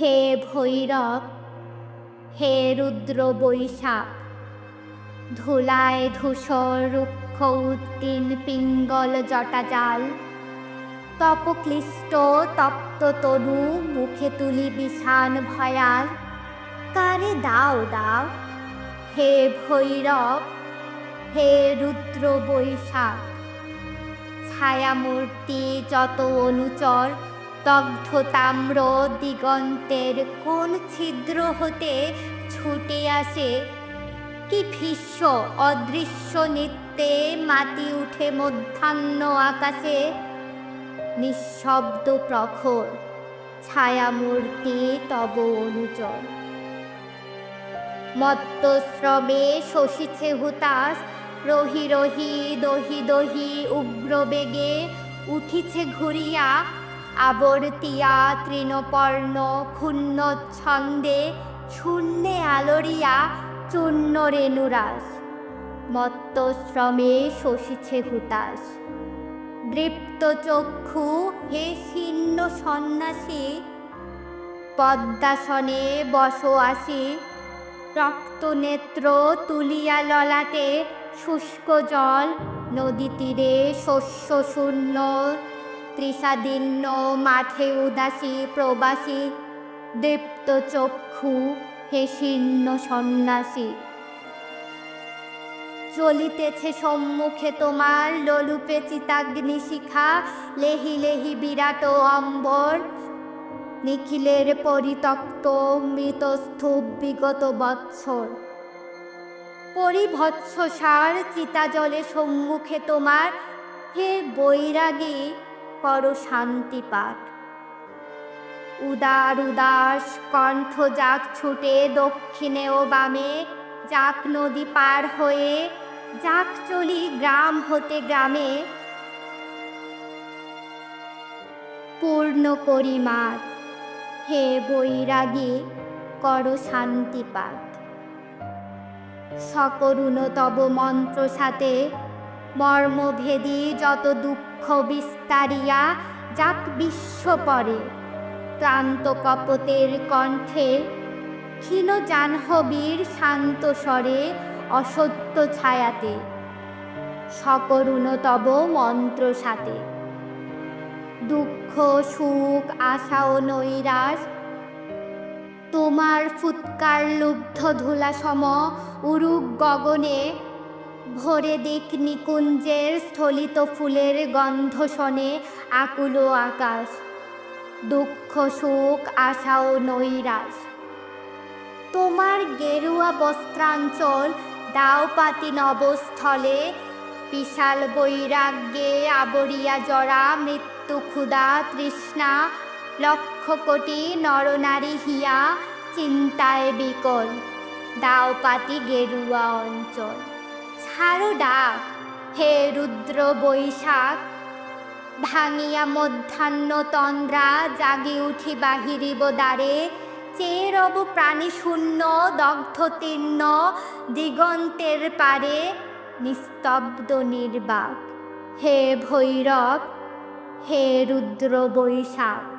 হে ভৈরব, হে রুদ্র বৈশাখ ধুলায় ধূসর, রুক্ষ উত্তীন পিঙ্গল জটাজাল তপক্লিষ্ট, তপ্ত তরু, মুখে তুলি বিষান ভয়াল, কারে দাও দাও, হে ভৈরব, হে রুদ্র বৈশাখ, ছায়ামূর্তি যত অনুচর দগ্ধ তাম্র দিগন্তের কোন ছিদ্র হতে ছুটে আসে? কি ভীষ্ম অদৃশ্য নৃত্যে মাটি উঠে মধ্যাহ্ন আকাশে? নিঃশব্দ প্রখর ছায়ামূর্তি তব অনুচর। মত্তশ্রমে শশিছে হুতাস রহি রহি দহি দহি উগ্র বেগে উঠিছে ঘুরিয়া আবর্তিয়া তৃণপর্ণ ক্ষুণ্ণ ছন্দে শূন্যে আলোড়িয়া চূর্ণ রেণুরাস মত্তশ্রমে শশিছে হুতাস দৃপ্ত চক্ষু হে শীর্ণ সন্ন্যাসী, পদ্মাসনে বস আসি রক্ত নেত্র তুলিয়া ললাটে শুষ্ক জল নদী তীরে শস্য শূন্য তৃষাদীর্ণ মাঠে উদাসী প্রবাসী, দীপ্ত চক্ষু হে শীর্ণ সন্ন্যাসী। চলিতেছে সম্মুখে তোমার লোলুপে চিতাগ্নি শিখা, লেহি লেহি বিরাট অম্বর। নিখিলের পরিত্যক্ত মৃতস্থূপ বিগত বৎসর। পরিভৎস সার চিতা জলে সম্মুখে তোমার হে বৈরাগী কর শান্তি পাঠ। উদার উদাস কণ্ঠ যাক ছুটে দক্ষিণে ও বামে, যাক নদী পার হয়ে, যাক চলি গ্রাম হতে গ্রামে। পূর্ণ পরিমাণ, হে বৈরাগী, কর শান্তি পাঠ। সকরুণ তব মন্ত্র সাথে মর্মভেদী যত দুঃখ বিস্তারিয়া যাক বিশ্ব পরে। ক্লান্ত কপতের কণ্ঠে, ক্ষীণ জাহ্নবীর শান্ত স্বরে, অসত্য ছায়াতে, সকরুণ তব মন্ত্র সাথে দুঃখ, সুখ, আশা ও নৈরাশ, তোমার ফুৎকার লুব্ধ ধুলা সম উরুক গগনে ভরে দিক নিকুঞ্জের স্থলিত ফুলের গন্ধ শনে আকুল আকাশ, দুঃখ, সুখ, আশা ও নৈরাশ। তোমার গেরুয়া বস্ত্রাঞ্চল দাওপাতি নবস্থলে, বিশাল বৈরাগ্যে আবরিয়া জরা, মৃত্যু ক্ষুধা তৃষ্ণা, লক্ষ কোটি নরনারী হিয়া, চিন্তায় বিকল দাওপাতি গেরুয়া অঞ্চল। ছাড়ো ডাক, হে রুদ্র বৈশাখ, ভাঙিয়া মধ্যাহ্ন তন্দ্রা জাগি উঠি বাহিরিব দ্বারে চেয়ে রব প্রাণী শূন্য, দগ্ধ তীর্ণ, দিগন্তের পারে, নিস্তব্ধ নির্বাক। হে ভৈরব, হে রুদ্র বৈশাখ।